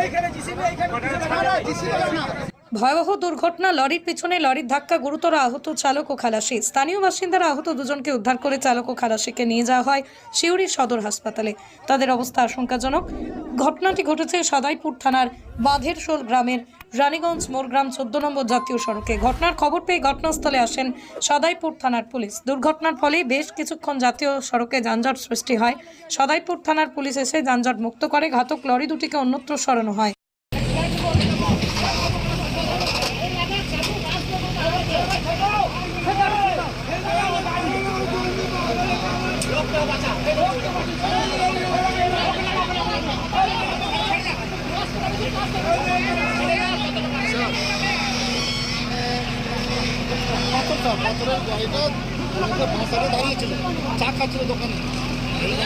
এইখানে জিসিবি এইখানে ভয়াবহ দুর্ঘটনা, লরির পিছনে লরির ধাক্কা, গুরুতর আহত চালক ও খালাসি। স্থানীয় বাসিন্দারা আহত দুজনকে উদ্ধার করে চালক ও খালাসিকে নিয়ে যাওয়া হয় সিউড়ি সদর হাসপাতালে। তাদের অবস্থা আশঙ্কাজনক। ঘটনাটি ঘটেছে সদাইপুর থানার বাঁধেরশোল গ্রামের রানীগঞ্জ মোরগ্রাম চোদ্দ নম্বর জাতীয় সড়কে। ঘটনার খবর পেয়ে ঘটনাস্থলে আসেন সদাইপুর থানার পুলিশ। দুর্ঘটনার ফলে বেশ কিছুক্ষণ জাতীয় সড়কে যানজট সৃষ্টি হয়। সদাইপুর থানার পুলিশ এসে যানজট মুক্ত করে, ঘাতক লরি দুটিকে অন্যত্র সরানো হয়। পাথরের গাড়িটা বাঁচারে দাঁড়িয়েছিল চা খাচ্ছিল দোকানে